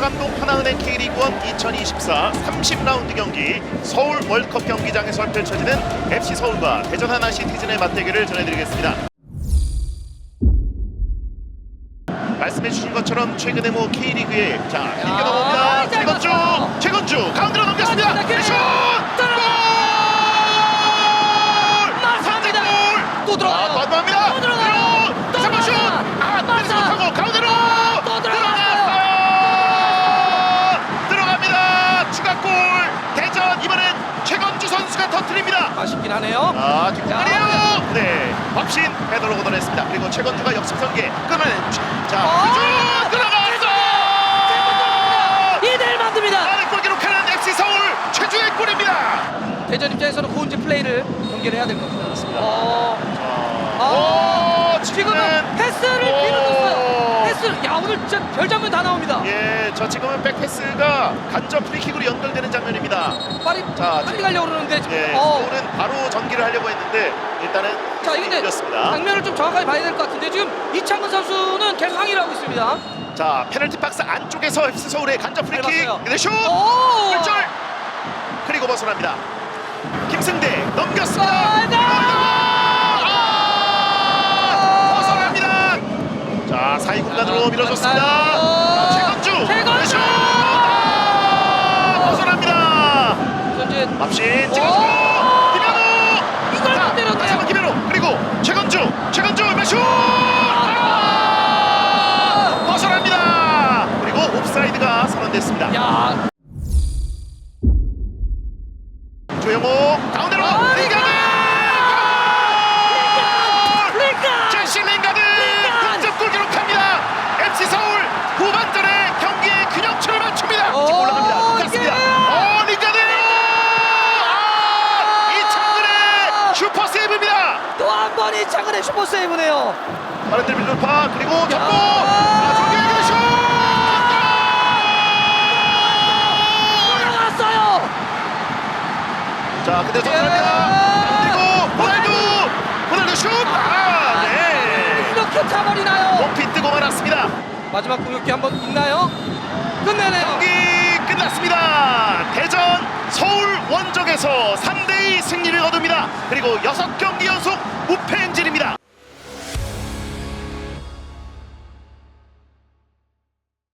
K1 2024 30라운드 경기 서울 월드컵 경기장에서 펼쳐지는 FC 서울과 대전 하나 시티즌의 맞대결을 전해드리겠습니다. 말씀해주신 것처럼 최근에 뭐 K리그에 자 길게 야, 넘어옵니다. 잘 최건주. 최건주 가운데로 넘겼습니다. 슛! 골! 맞습니다. 골! 또 들어가요. 아, 또 합니다. 또 들어가요. 또 다시 한번 슛! 들어가요. 아, 때리지 맞아. 못하고 가운데로 또 들어갔어요. 들어갔어요. 들어갑니다. 추가골. 대전 이번엔 최건주 선수가 터뜨립니다. 아쉽긴 하네요. 아, 뒷공간이에요. 야. 네, 박신 헤더로 걷어냈습니다. 그리고 최건주가 역습 설계 끊어낸. 자, 어, 왼쪽 들어갔어. 2대1 만듭니다. 나는 골 기록하는 FC 서울 최주의 골입니다. 대전 입장에서는 고은지 플레이를 연결 해야 될 것 같아요. 어, 오, 어, 지금은 지금은 패스를 오. 빌어줬어요. 진짜 별장면 다 나옵니다. 예, 저 지금은 백패스가 간접 프리킥으로 연결되는 장면입니다. 빨리 자, 빨리 가려고 그러는데 지금. 예, 어. 서울은 바로 전기를 하려고 했는데 일단은 자 이근데 이겼습니다. 장면을 좀 정확하게 봐야 될 것 같은데 지금 이창근 선수는 계속 항의를 하고 있습니다. 자, 페널티 박스 안쪽에서 FC 서울의 간접 잘 프리킥. 봤어요. 근데 슛! 오! 골절! 그리고 벗어납니다. 김승대 넘겼습니다. 아, 네! 아! 벗어납니다. 자, 공간으로 밀어줬습니다. 자, 최건주. 최건주! 슛! 아! 벗어납니다. 맙신 찍어주고 오! 김현우. 이걸 못 때렸네요. 한번 김현우. 그리고 최건주. 최건주 슛! 아! 벗어납니다. 그리고 옵사이드가 선언됐습니다. 야 조영호 세이브입니다 또 한 번 이창근의 슈퍼 세이브네요. 빠른 드리블 돌파 그리고 접고 야! 아, 정경의 슛 올라갔어요. 자 근데 예! 전달합니다 그리고 호날두 호날두 슛 아 네 이렇게 차버리나요? 높이 뜨고 말았습니다 마지막 공격기 한번 있나요? 끝내네요. 경기 끝났습니다. 대전 서울 원정에서 3대 승리를 거둡니다. 그리고 6경기 연속 무패 엔진입니다.